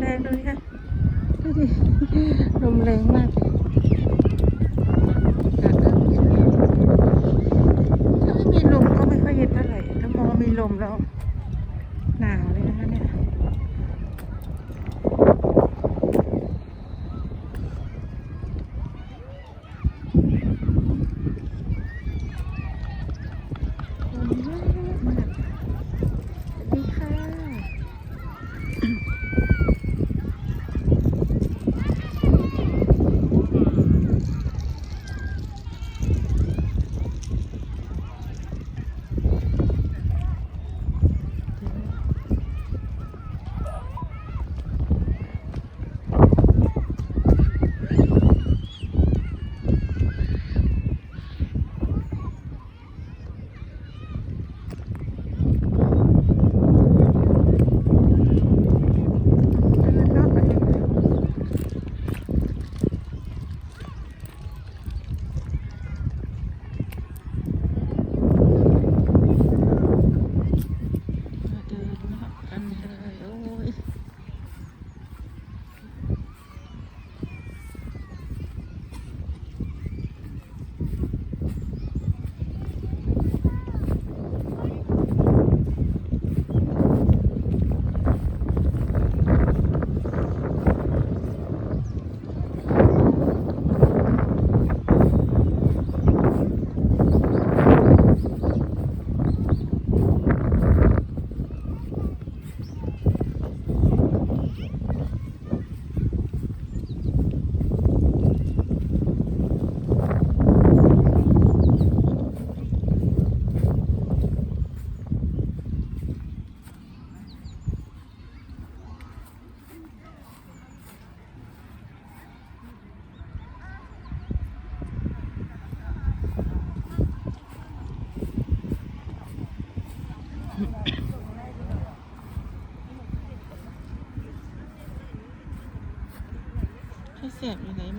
แรงดูดิค่ะดูดิลมแรงมากเลย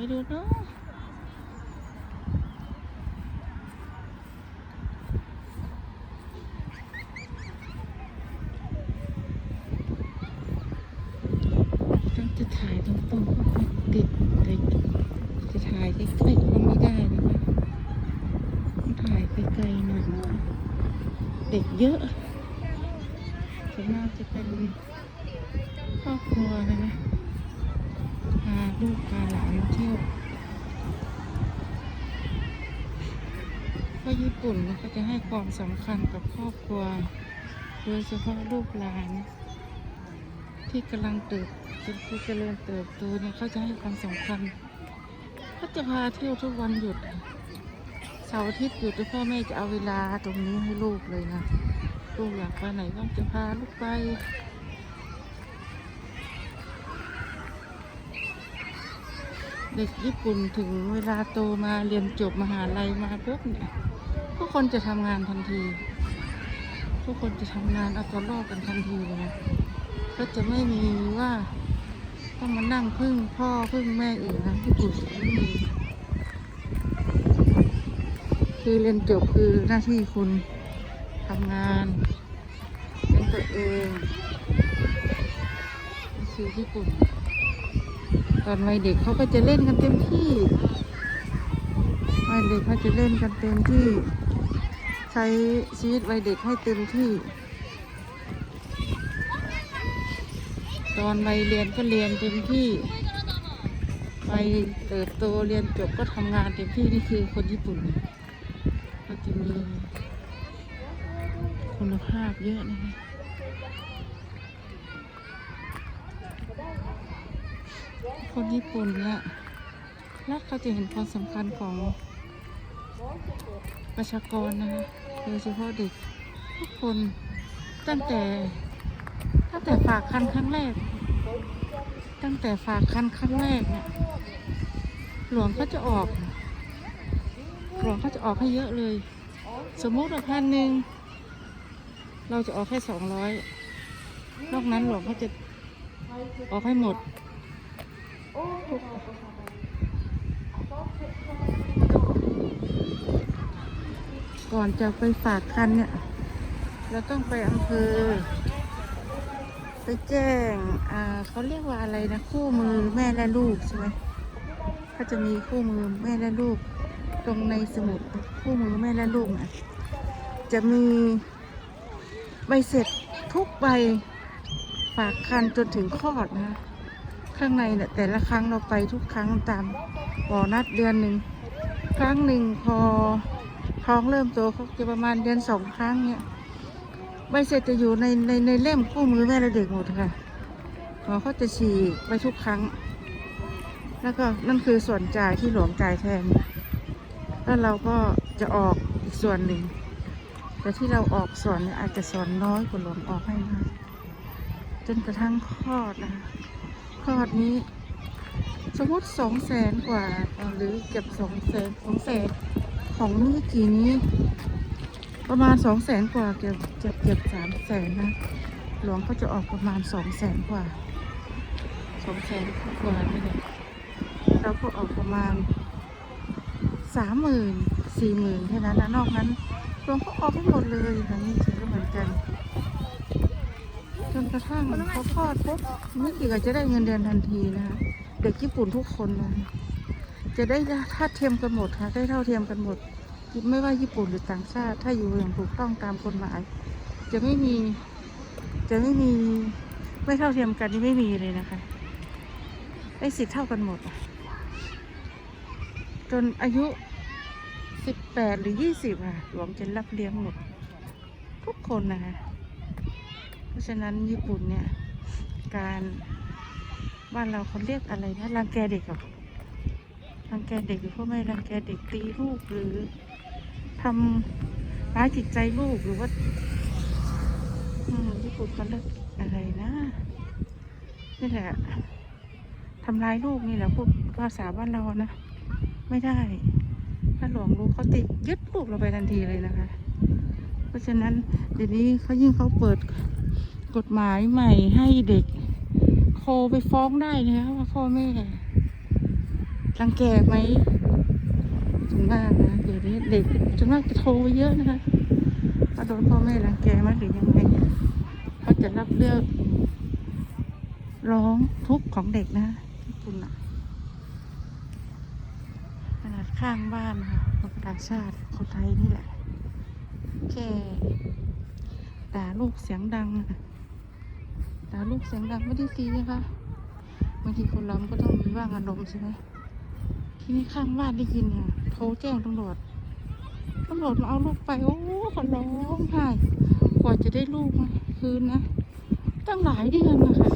ไม่รู้เนาะต้องจะถ่ายตรงๆก็ไม่ติดติดจะถ่ายใกล้ๆก็ไม่ได้นะคะต้องถ่ายไกลๆหน่อยนะเด็กเยอะส่วนมากจะเป็นครอบครัวนะคะ พาลูกพาหลานเที่ยวเพราะญี่ปุ่นเนี่ยเขาจะให้ความสำคัญกับครอบครัว โดยเฉพาะลูกหลาน ที่กำลังเติบที่เจริญเติบโตเนี่ยเขาจะให้ความสำคัญเขาจะพาเที่ยวทุกวันหยุดเสาร์อาทิตย์หยุดพ่อแม่จะเอาเวลาตรงนี้ให้ลูกเลยนะลูกอยากไปไหนก็จะพาลูกไป เด็กญี่ปุ่นถึงเวลาโตมาเรียนจบมหาลัยมาปุ๊บเนี่ยทุกคนจะทำงานทันที ทุกคนจะทำงานเอาตัวรอดกันทันทีเลยนะก็จะไม่มีว่าต้องมานั่งพึ่งพ่อพึ่งแม่อื่นนะญี่ปุ่นไม่มีคือเรียนจบคือหน้าที่คุณทำงานเป็นตัวเองคือญี่ปุ่น ตอนวัยเด็กเขาก็จะเล่นกันเต็มที่วัยเด็กเขาจะเล่นกันเต็มที่ ใช้ชีวิตวัยเด็กให้เต็มที่ ตอนวัยเรียนก็เรียนเต็มที่วัยเติบโตเรียนจบก็ทำงานเต็มที่นี่คือคนญี่ปุ่นก็จะมีคุณภาพเยอะนะคะ คนญี่ปุ่นเนี่ยรักเขาจะเห็นความสำคัญของประชากรนะคะโดยเฉพาะเด็กทุกคนตั้งแต่ตั้งแต่ฝากคันครั้งแรก ตั้งแต่ฝากคันครั้งแรกเนี่ยหลวงเขาจะออก หลวงเขาจะออกให้เยอะเลย สมมุติว่าพันหนึ่งเราจะออกแค่สองร้อยนอกนั้นหลวงเขาจะออกให้หมด ก่อนจะไปฝากคันเนี่ย เราต้องไปอำเภอ ไปแจ้ง อ่าเขาเรียกว่าอะไรนะ คู่มือแม่และลูกใช่ไหมเขาจะมีคู่มือแม่และลูก ตรงในสมุดคู่มือแม่และลูกนะจะมีใบเสร็จทุกใบฝากคันจนถึงคลอดนะ ข้างในเนี่ยแต่ละครั้งเราไปทุกครั้งตามบอนัดเดือนหนึ่งครั้งหนึ่งพอท้องเริ่มโตเขาจะประมาณเดือนสองครั้งเนี่ยใบเสร็จจะอยู่ในในในเล่มคู่มือแม่และเด็กหมดค่ะหมอเขาจะฉีกไปทุกครั้ง แล้วก็นั่นคือส่วนจ่ายที่หลวงจ่ายแทน แล้วเราก็จะออกอีกส่วนหนึ่ง แต่ที่เราออกส่วนนี่ยอาจจะส่วนน้อยกว่าหลวงออกให้มากจนกระทั่งคลอดนะค ลอดนี้สมมติสองแสนกว่าหรือเกือบสองแสนสองแสนของนี่กี่นี้ ประมาณสองแสนกว่าเกือบเกือบเกือบสามแสนนะ หลวงเขาจะออกประมาณสองแสนกว่าสองแสนกว่านี่แหละเราก็ออกประมาณสามหมื่นสี่หมื่นแค่นั้นนะนอกนั้นหลวงก็ออกไปหมดเลยค่ะนี่ถือก็เหมือนกัน นกระทั่งเขาคลอดปุ๊บนี่กี่ก็จะได้เงินเดือนทันทีนะคะเด็กญี่ปุ่นทุกคนนะจะได้ท่าเทียมกันหมดค่ะได้เท่าเทียมกันหมด ไม่ว่าญี่ปุ่นหรือต่างชาติ ถ้าอยู่อย่างถูกต้องตามกฎหมาย จะไม่มีจะไม่มีไม่เท่าเทียมกันนี่ไม่มีเลยนะคะได้สิทธิ์เท่ากันหมด จนอายุสิบแปดหรือยี่สิบค่ะหลวงจะรับเลี้ยงหมด ทุกคนนะคะ เพราะฉะนั้นญี่ปุ่นเนี่ย การบ้านเราเขาเรียกอะไรนะรังแกเด็กเหรอรังแกเด็กหรือพ่อแม่รังแกเด็กตีลูกหรือทำร้ายจิตใจลูกหรือว่าญี่ปุ่นเขาเรียกอะไรนะนี่แหละทำร้ายลูกนี่แหละพวกภาษาบ้านเรานะ ไม่ได้ ถ้าหลวงรู้เขาติยึดลูกเราไปทันทีเลยนะคะ เพราะฉะนั้นเดี๋ยวนี้เขายิ่งเขาเปิด กฎหมายใหม่ให้เด็กโทรไปฟ้องได้นะคะว่าพ่อแม่รังแกไหมจนมากนะเดี๋ยวนี้เด็กจนมากจะโทรไปเยอะนะคะว่าโดนพ่อแม่รังแกไหมหรือยังไงเขาจะรับเรื่องร้องทุกข์ของเด็กนะญี่ปุ่นอะขนาดข้างบ้านค่ะคนต่างชาติคนไทยนี่แหละแค่ด่าลูกเสียงดังอะ ด่าลูกเสียงดังไม่ได้ซีนะคะบางทีคนเรามันก็ต้องมีว่างอารมณ์ใช่ไหมทีนี้ข้างบ้านได้ยินค่ะโทรแจ้งตำรวจตำรวจมาเอาลูกไปโอ้เขาร้องไห้กว่าจะได้ลูกมาคืนนะตั้งหลายเดือนนะคะ